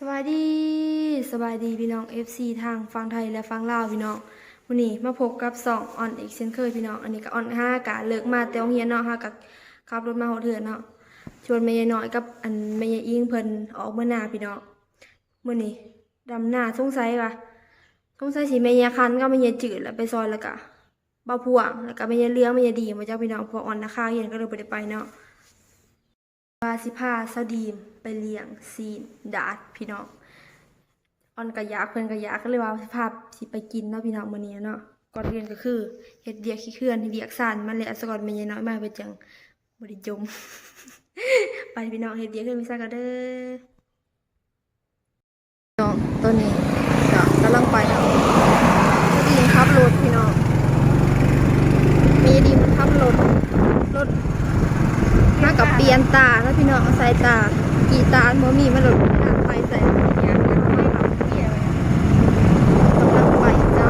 สวัสดีสบายดีพี่น้อง FC ทางฟังไทยและฟังลาวพี่น้องวันนี้มาพบกับสองออนอีกเช่นเคยพี่น้องอันนี้ก็ออนห้ากะเลิกมาแต่โรงเรียนเนาะห้ากับขับรถมาหัวเถื่อนเนาะชวนแม่ยายน้อยกับอันแม่ยายอิงเพิ่นออกเมื่อหนาพี่น้องมื่อนี้ดำหน้าสงสัยว่ะสงสัยสิแม่ยายคันก็แม่ยายจืดแล้วไปซอยแล้วก็บ่าพวงแล้วก็แม่ยายเลี้ยงแม่ยายดีมาจากพี่น้องพอออนนะข้าวเย็นก็เลยบ่ได้ไปเนาะ ว่าสิพาเซาดีมไปเลี้ยงซีนดาดพี่น้องออนกะยากเพิ่นกะยากก็เลยว่าสิพาสิไปกินเนาะพี่น้องมื้อนี้เนาะก่อนเรียนก็คือเฮ็ดเดียกขี้เคลื่อนเดียกสานมาแล้วสก่อนไม่ยายน้อยมาไปจังบ่ได้จมไปพี่น้องเฮ็ดเดียกขึ้นมีซ่ากันเด้อน้องตัวนี้ก็กำลังไปแล้วดีมขับรถพี่น้องมีดีมขับรถรถ มากับเปลี่ยนต สายตา กีตาร์โมมีมันหลุดนไปใส่เนี่ยกำลังไปจ้า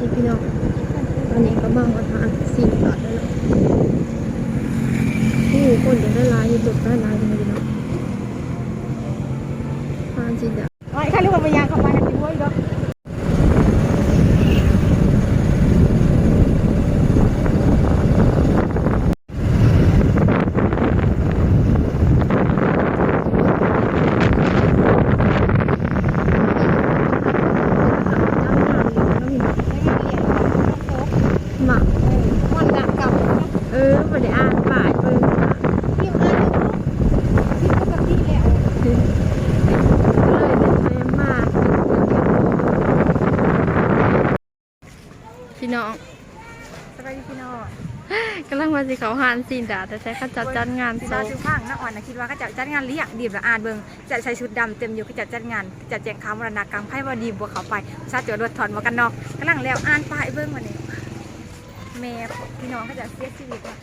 นี่ พี่น้องตอนนี้ก็มาอาทางสี่บาทแล้วผู้คนจะได้ร้ายอยู่จุดได้ร้ายเลยพี่น้องทางจริงจ้ะไอ้ข้าเรียกว่าไปยางเข้ามากันด้วยเนาะ หมัก มันดักกับ เออมาได้อ่านป่ายเบิ่งนะ ที่อ่านที่ปกติแล้ว เลยได้ไปมากพี่น้อง สบายดีพี่ น้องกำลังมาสิเขาหานซีนดาแต่ใช้ข้าจัดจัดงานพี่โซน้องซื้อข้างน้าอ่อนนะคิดว่าก็จะจัดงานเลี้ยงดีบละอ่านเบิ่งจะใส่ชุดดำเต็มอยู่ก็จะจัดงานจะแจกข่าวมรณกรรมไพ่บดีบวกเขาไปชาติจวดรถถอนมากันนอกกำลังแล้วอ่านป้ายเบิ่งวันนี้แม่พี่น้องก็จะเสียชีวิตว่ะ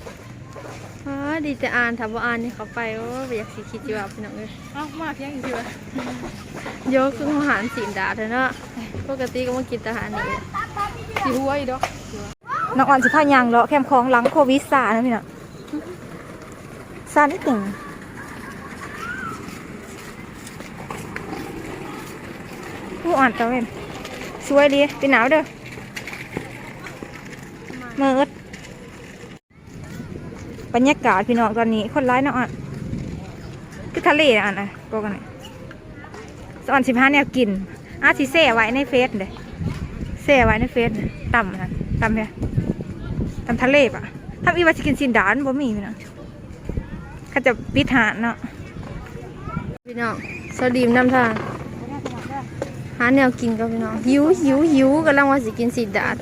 อ๋อดีแต่อ่านถ้าบ่อ่านนี่เขาไปโอ้บ่อยากสิคิดอยู่ว่าพี่น้องเอ้ยเอ้ามาเพียงอีกทีวะโยกคืออาหารสีนดาเถอะเนาะปกติก็มากินแต่อาหารนี่สิหัวอีดอก น้องอ่อนสิพายางเลาะแคมคลองหลังโควิดซานะพี่น้องซานิดหนึ่งผู้อ่อนตะเวนสวยดีเป็นหนาวเด้อเมิดบรรยากาศพี่น้องตอนนี้คนร้ายเนาะอ่อนคือทะเลนะอ่อนนะก็กันเลยสอนสิบห้าแนวกินอาสิเซ่ไว้ในเฟซเด้เซ่ไว้ในเฟซต่ำนะต่ำเนี่ย ต่ำทะเลปะทำอีวาสิกินสินดานบ่มีพี่น้องเขาจะปิดหาดเนาะพี่น้องสวัสดีนำทางหาแนวกินกับพี่น้องหิวหิวหิวกำลังว่าสิกินสีดาด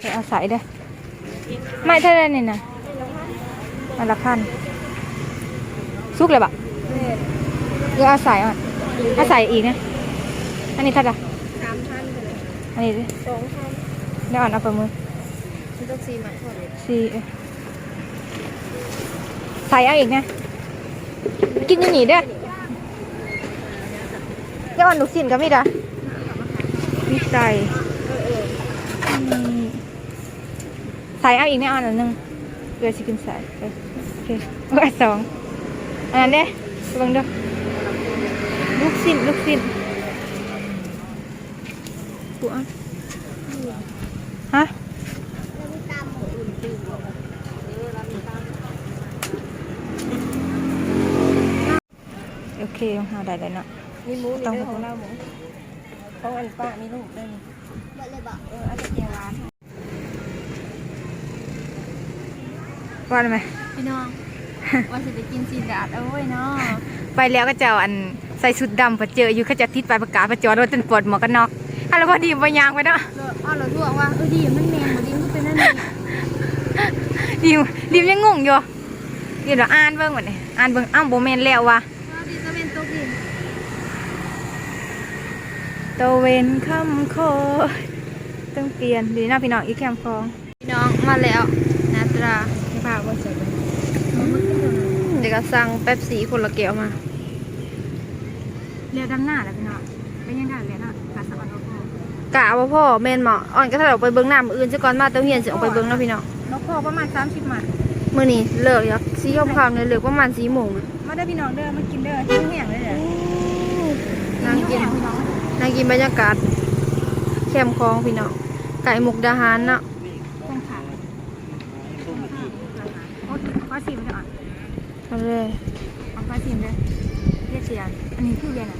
ไปอาศัยเด้อไม่เท่าไรนี่นะอันละพันซุกเลยปะ รืออาศัยอะอาศัยอีกนะอันนี้เท่าไหร่สามพันไปเลยอันนี้ดิสองพันเดี๋ยวอ่อนเอาประมือมันต้องสี่หมันพอเลยสี่เอ้ยใส่เอาอีกนะ กินอยังหนีเด้อเดี๋ยวอ่อนลูกชิ้นกับมีดอะมีใส่นี่ใส่เอาอีกไม่อ่อนอันหนึงเกลือชิคกินใส่เออโอเคเอาสองอันนั้นเด้ระวังเด้ อลูกชิ้นลูกชิ้นกูเอะฮะโอเคหาได้แล้วเนาะนี่หมูต้นี่องเด้อของเราหมูของอันป้ามีลูกได้นี่เอออันนี้เจียวหวานว่าไหมพี่น้องว่าจะไปกินสีดาดเอาไว้เนาะไปแล้วก็จะเอาอัน ใส่ชุดดำพอเจออยู่เขาจะทิศไปประกาศประจอดรถจนปวดหมวกกันน็อกอันแล้วพอดีไปยางไปเนาะเราอ้าวเราทั่วว่าเออดีมันแมงหมดดีมันก็เป็นนั่นนี่ดิมดิมยังงงอยู่เดี๋ยวเราอ่านเบิ่งหมดเลยอ่านเบิ่งอ้าวโบแมนแล้ววะเราดีจะเป็นตกดินตะเวนคำโคต้องเปลี่ยนดีนะพี่น้องอีกแคมฟองพี่น้องมาแล้วนาตราให้พาว่าใส่เดี๋ยวก็สั่งแป๊บสีคนละแก้วมา เรียกด้านหน้าแล้วพี่น้องเป็นยังไงเรียนอะกาสวรรค์โลกกะว่าพ่อแม่นเหมาะอ่อนก็ถ้าเราไปเบิ้งน้ำอื่นซะก่อนมาเต้าเฮียนสิออกไปเบิ้งเนาะพี่น้องนกพอประมาณ30มันมื้อนี้เลิกยักสียมคำเนี่ยเลิกประมาณ4โมงอะมาได้อพี่น้องเด้อมากินเด้อหิวแห้งเลยเด้อนั่งกินพี่น้องนั่งกินบรรยากาศแคมป์คลองพี่น้องไก่มุกดาหารเนาะต้นขาโอ้ยฟ้าสีมันจะอ่อนเอาเลยเอาฟ้าสีมันเลย เรียกเสียงอันนี้คือเรียนอะ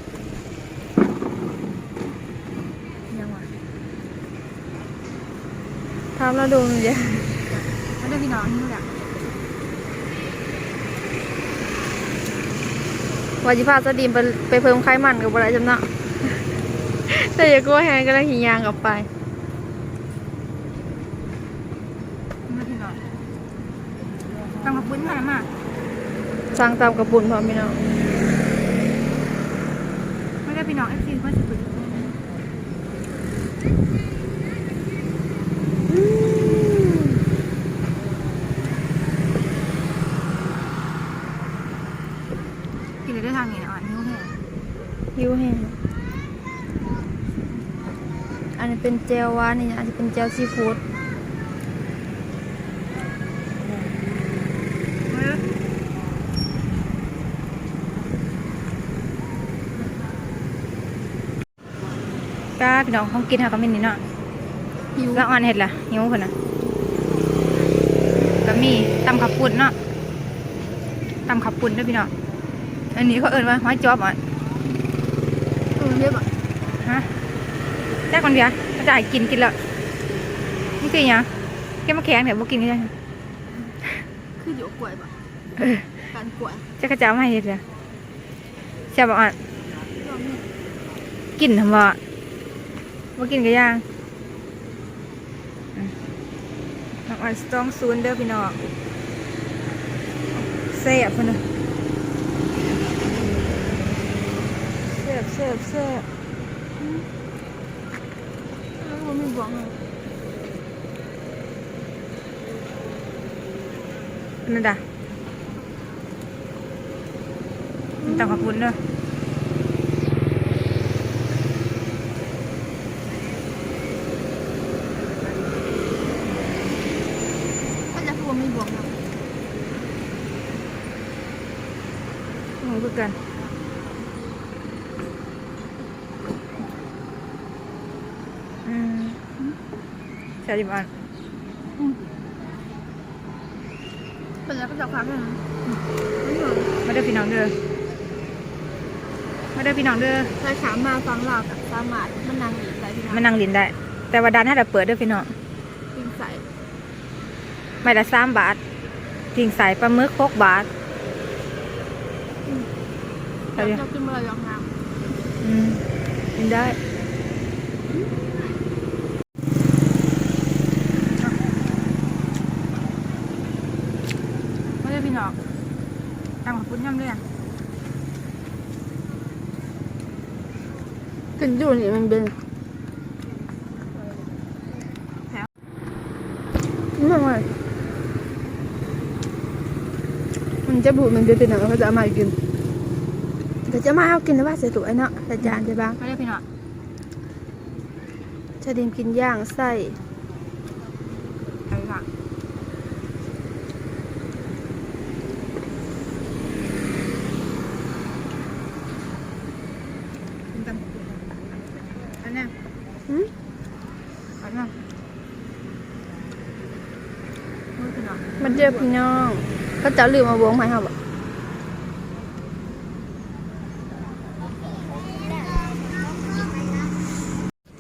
ยังวะทำแล้วดูมันเดี๋ยวมาได้อพี่น้องหิวแล้วว่าจิพาสดีมไปไปเพิ่มไขมันกับอะไรจำเนาะแต่อย่ากลัวแฮงก็เลยหิยางกลับไปมาพี่น้องต้องมาปุ้นมามาสร้างตามกระปุ่นพร้อมพี่น้องไม่ได้อ พี่น้องเอฟซีเพื่อนสิปุ้นกินเลยได้ทางนี้นะอ่อนหิวแห้งหิวแห้งอันนี้เป็นเจลวานี่อันนี้เป็นเจลซีฟู้ด พี่น้องของกินหาก็ไม่นิดเนาะหิวแล้วอ่อนเห็ดล่ะหิวคนน่ะก็มีตำขับปุ่นเนาะตำขับปุ่นด้วยพี่น้องอันนี้เขาเอิ้นว่าห้อยจอบอะเออเยอะอะฮะแจ้คนเดียวเขาจะให้กินกินแล้วนี่คือหยังแกมาแข็งเดี๋ยวบ่กินกันยังคืออยู่กล้วยปะเออการกล้วยจะกระเจ้ามาให้เห็ดเลยใช่บ่อะกินทำบ่ บ่กินกันยังน้องอ่อนสตองซูนเด้อพี่น้องเสียบพนน่ะเสิร์ฟเสิร์ฟเสิร์ฟเออผมมีบอกเลยนั่นด่ะต่างขอบคุณเด้อก็จะพูดมีบอกนะ โอ้คือ กัน อืมใช่ดิบ้านเป็นแล้วก็จะพักเลยนะมาเด้อพี่น้องเด้อมาเด้อพี่น้องเด้อใช้ขามาฟังเรากับสามารถมันนั่งอีกได้ที่มานั่งลินได้ แต่ว่าด้านถ้าเราเปิดเด้อพี่น้องปิ้งใส่ไม่ละสามบาททิ้งใส่ปลาหมึกหกบาท เราจะกินเมื่อไรยองน้อืมกินได้มาเด้อพี่น้องตามขอบคุณย่ำเรื่องกินอยู่นี่มันเป็นไม่ไหวมันจะบูดมันจะเป็นอะไรเขาจะเอามาให้กินเดี๋ยวจะมาเอากินแล้วว่าใส่ถุงไอ้เนาะใส่จานใช่ปะไม่ได้พี่น้องชาดิมกินย่างไส้เอาไปค่ะกินตำอันเนี้ยหืมอันเนี้ยมือพี่น้องมันเจอพี่น้องก็จะลืมมาวงไหมครับ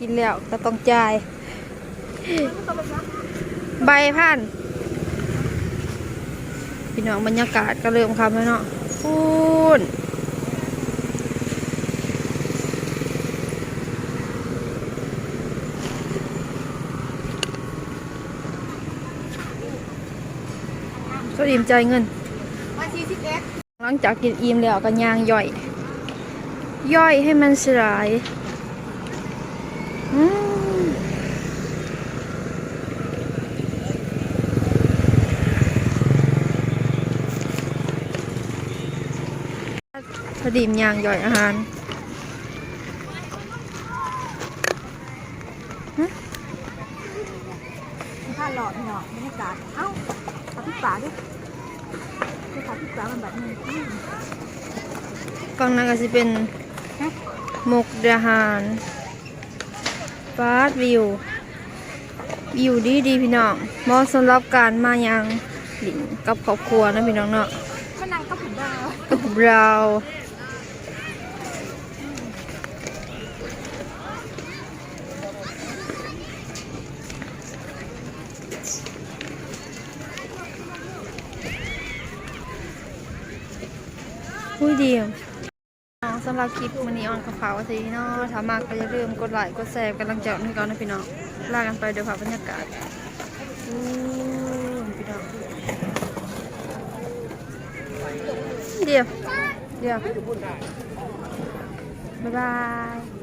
นแล้วก็ต้องจ่าย ใบพันพี่น้องบรรยากาศก็เริ่มคำแล้วเนาะพูนก็อิ่มใจเงินหลังจากกินอิ่มแล้วก็ย่างย่อย ย่อยให้มันสลาย พอดีมย่างย่อยอาหารผ้าหลอดพี่น้องบรรยากาศเอ้าขอพริกป่าดิคือขอพริกป่ามันแบบนี้อืมฟังนั้นก็จะเป็นหมกดาหารฟาดวิววิวดีดีๆพี่น้องเหมาะสำหรับการมายังหลินกับครอบครัวนะพี่น้องเนาะก็นั่งก็ผมดาวกับเรา อุ้ยดีอะน้องสำหรับคลิปมันนี้ออนกระเป๋าสีเนาะถ้ามากก็อย่าลืมกดไลค์กดแชร์กำลังใจให้ก่อนนะพี่น้องลากันไปเดี๋ยวพาบรรยากาศอู้พี่น้องเดี๋ยวเดี๋ยวบ๊ายบาย